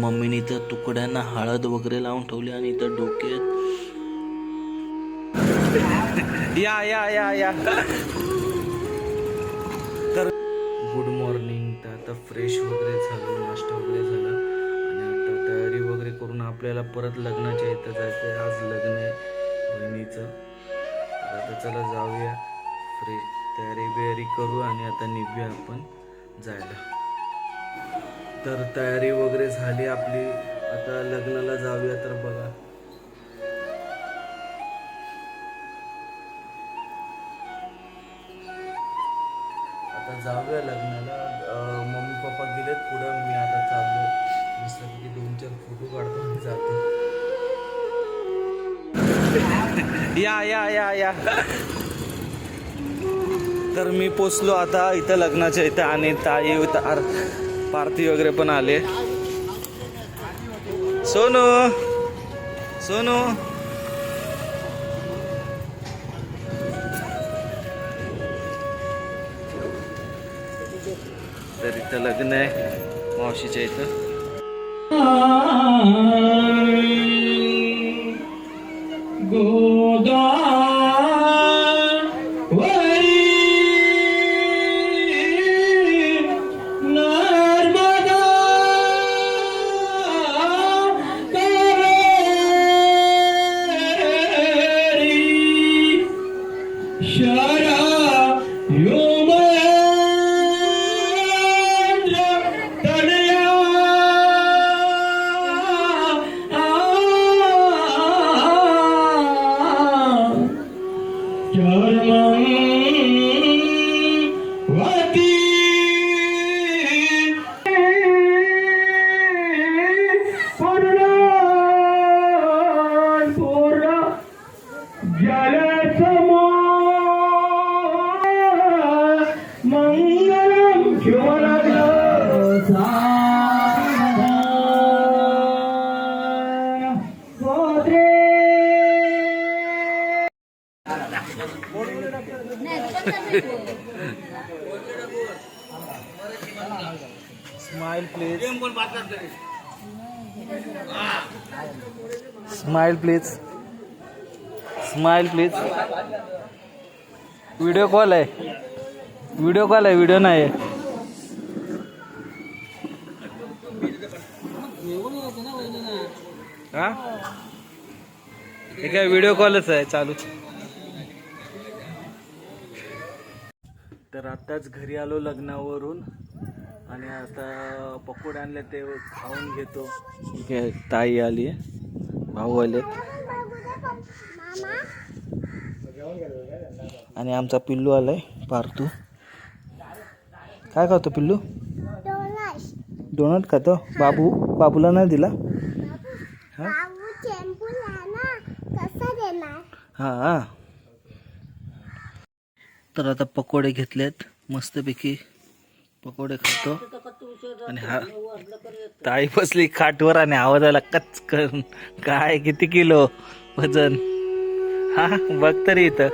मम्मीने तर तुकड्यांना हळद वगैरे लावून ठेवली आणि इथं डोक्यात या या या या. तर गुड मॉर्निंग तर आता फ्रेश वगैरे झालो नाश्ता वगैरे झाला. आणि आता तयारी वगैरे करून आपल्याला परत लग्नाच्या इथं जायचं आहे. आज लग्न आहे बहिणीचं. आता चला जाऊया. फ्रेश तयारी बियारी करू आणि आता निघूया आपण जायला. तर तयारी वगैरे झाली आपली. आता लग्नाला जाऊया तर बघा. आता जाऊया लग्नाला. मम्मी पप्पा गेलेत पुढं. मी आता चाललो मस्तपैकी दोन चार फोटो काढतो आणि जातो. या या या या. तर मी पोचलो आता इथं लग्नाच्या इथं आणि ताई तार पार्थी वगैरे पण आले. सोनू सोनू. तर इथं लग्न आहे मावशीच्या इथं. Yeah. Smile please smile please smile please video call आहे. व्हिडिओ कॉल आहे व्हिडिओ नाही आहे. हा? हे काय व्हिडिओ कॉलच आहे चालू. तर आताच घरी आलो लग्नावरून. आणि आता पकोडे आणले ते खाऊन घेतो. ठीक आहे ताई आली आहे. भाऊ आले आणि आमचा पिल्लू आलाय पार्थू. काय खातो पिल्लू? डोनट खातो. बाबू बाबूला नाही दिला? हा? हा हा. तर आता पकोडे घेतलेत. मस्तपैकी पकोडे खातो. आणि हा ताई बसली खाटवर आणि आवाजाला कच करून काय किती किलो वजन? हा बघ तरी इथं.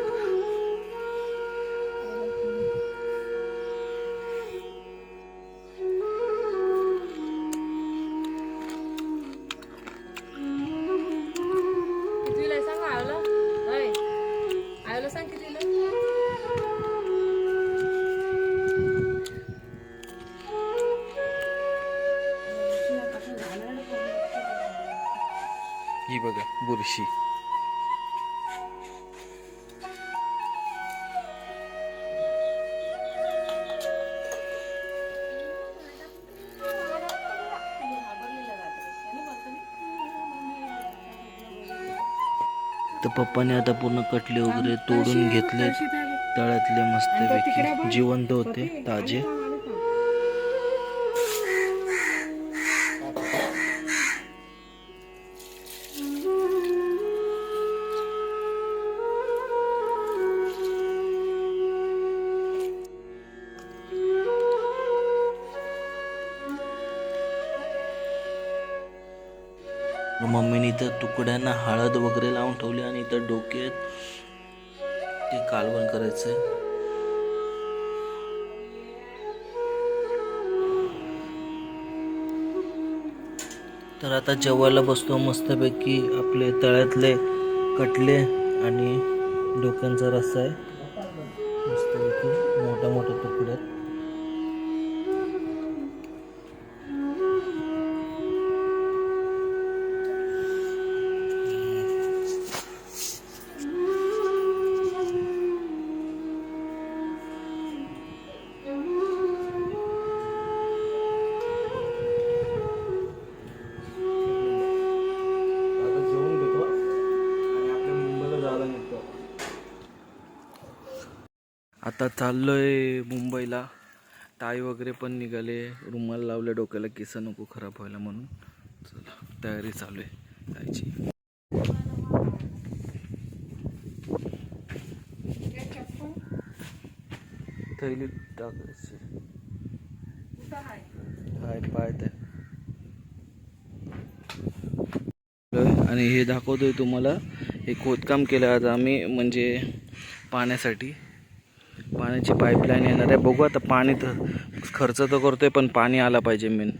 बघा बुरशी. तर पप्पाने आता पूर्ण कटले वगैरे तोडून घेतले तळ्यातले मस्तपैकी जिवंत होते ताजे. मम्मीने इथं तुकड्यांना हळद वगैरे लावून ठेवली आणि इथं डोक्यात ते कालवण करायचंय. तर आता जेवायला बसतो मस्तपैकी आपले तळ्यातले कटले आणि डोक्यांचा रस्सा आहे. मस्तपैकी मोठ्या मोठ्या तुकड्यात. आता चाललो आहे मुंबईला. टाय वगैरे पण निघाले. रुमाल लावले डोक्याला केस नको खराब व्हायला म्हणून. चला तयारी चालू आहे जायची थैली टाकायची. हाय पाय आणि हे दाखवतोय तुम्हाला. हे खोदकाम केलं आज आम्ही म्हणजे पाण्यासाठी. पाण्याची पाईपलाईन येणार आहे. बघू आता पाणी तर खर्च तर करतो आहे पण पाणी आला पाहिजे मेन